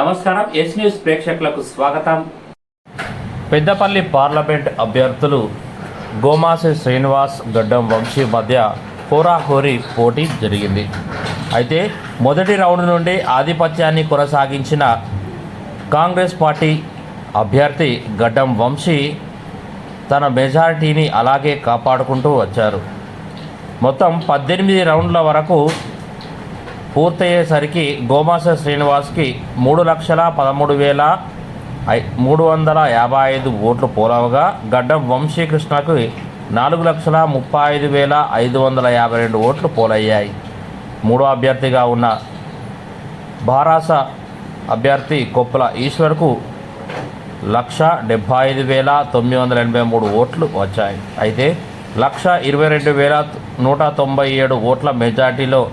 నమస్కారం yes news ప్రేక్షకులకు స్వాగతం. పెద్దపల్లి పార్లమెంట్ అభ్యర్థులు గోమాసి శ్రీనివాస్ గడ్డం వంశీ మధ్య హోరాహోరీ పోటీ జరిగింది. అయితే మొదటి రౌండ్ నుండి ఆధిపత్యాన్ని కొనసాగించిన కాంగ్రెస్ పార్టీ అభ్యర్థి గడ్డం వంశీ తన మెజారిటీని అలాగే కాపాడుకుంటూ వచ్చారు. మొత్తం పద్దెనిమిది రౌండ్ల వరకు పూర్తయ్యేసరికి గోమాస శ్రీనివాస్కి మూడు లక్షల పదమూడు వేల ఐ- మూడు వందల యాభై ఐదు ఓట్లు పోలవగా గడ్డం వంశీకృష్ణకు నాలుగు లక్షల ముప్పై ఐదు వేల ఐదు వందల యాభై రెండు ఓట్లు పోలయ్యాయి. మూడో అభ్యర్థిగా ఉన్న భారాస అభ్యర్థి కొప్పుల ఈశ్వర్కు లక్ష డెబ్భై ఐదు వేల తొమ్మిది వందల ఎనభై మూడు ఓట్లు వచ్చాయి. అయితే లక్ష ఇరవై రెండు వేల నూట తొంభై ఏడు ఓట్ల మెజార్టీలో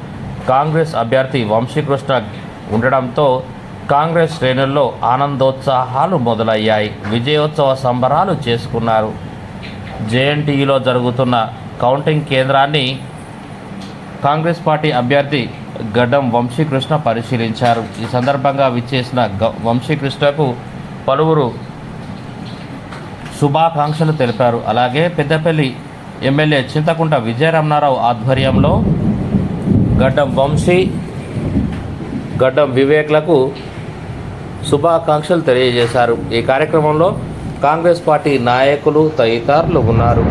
కాంగ్రెస్ అభ్యర్థి వంశీకృష్ణ ఉండడంతో కాంగ్రెస్ శ్రేణుల్లో ఆనందోత్సాహాలు మొదలయ్యాయి. విజయోత్సవ సంబరాలు చేసుకున్నారు. జేఎన్టీయులో జరుగుతున్న కౌంటింగ్ కేంద్రాన్ని కాంగ్రెస్ పార్టీ అభ్యర్థి గడ్డం వంశీకృష్ణ పరిశీలించారు. ఈ సందర్భంగా విచ్చేసిన గ- వంశీకృష్ణకు పలువురు శుభాకాంక్షలు తెలిపారు. అలాగే పెద్దపల్లి ఎమ్మెల్యే చింతకుంట విజయరమణారావు ఆధ్వర్యంలో గడ్డం వంశీ గడ్డం వివేక్లకు శుభాకాంక్షలు తెలియజేశారు. ఈ కార్యక్రమంలో కాంగ్రెస్ పార్టీ నాయకులు తదితరులు ఉన్నారు.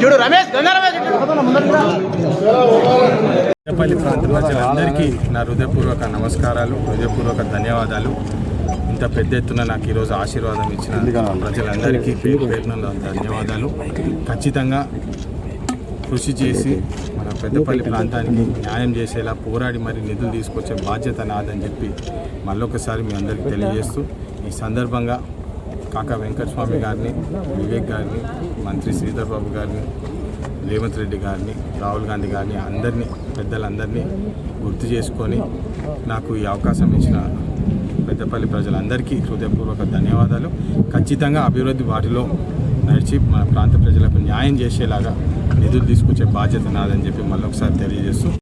చూడు రమేష్ రమేష్ పెద్దపల్లి ప్రాంత ప్రజలందరికీ నా హృదయపూర్వక నమస్కారాలు హృదయపూర్వక ధన్యవాదాలు. ఇంత పెద్ద ఎత్తున నాకు ఈరోజు ఆశీర్వాదం ఇచ్చిన ప్రజలందరికీ పేరు పేరున ధన్యవాదాలు. ఖచ్చితంగా కృషి చేసి మన పెద్దపల్లి ప్రాంతానికి న్యాయం చేసేలా పోరాడి మరి నిధులు తీసుకొచ్చే బాధ్యత నాదని చెప్పి మళ్ళొకసారి మీ అందరికీ తెలియజేస్తూ ఈ సందర్భంగా కాకా వెంకటస్వామి గారిని వివేక్ గారిని మంత్రి శ్రీధర్ బాబు గారిని రేవంత్ రెడ్డి గారిని రాహుల్ గాంధీ గారిని అందరినీ పెద్దలందరినీ గుర్తు చేసుకొని నాకు ఈ అవకాశం ఇచ్చిన పెద్దపల్లి ప్రజలందరికీ హృదయపూర్వక ధన్యవాదాలు. ఖచ్చితంగా అభివృద్ధి వాటిలో నడిచి మన ప్రాంత ప్రజలకు న్యాయం చేసేలాగా నిధులు తీసుకొచ్చే బాధ్యత నాదని చెప్పి మళ్ళీ ఒకసారి తెలియజేస్తూ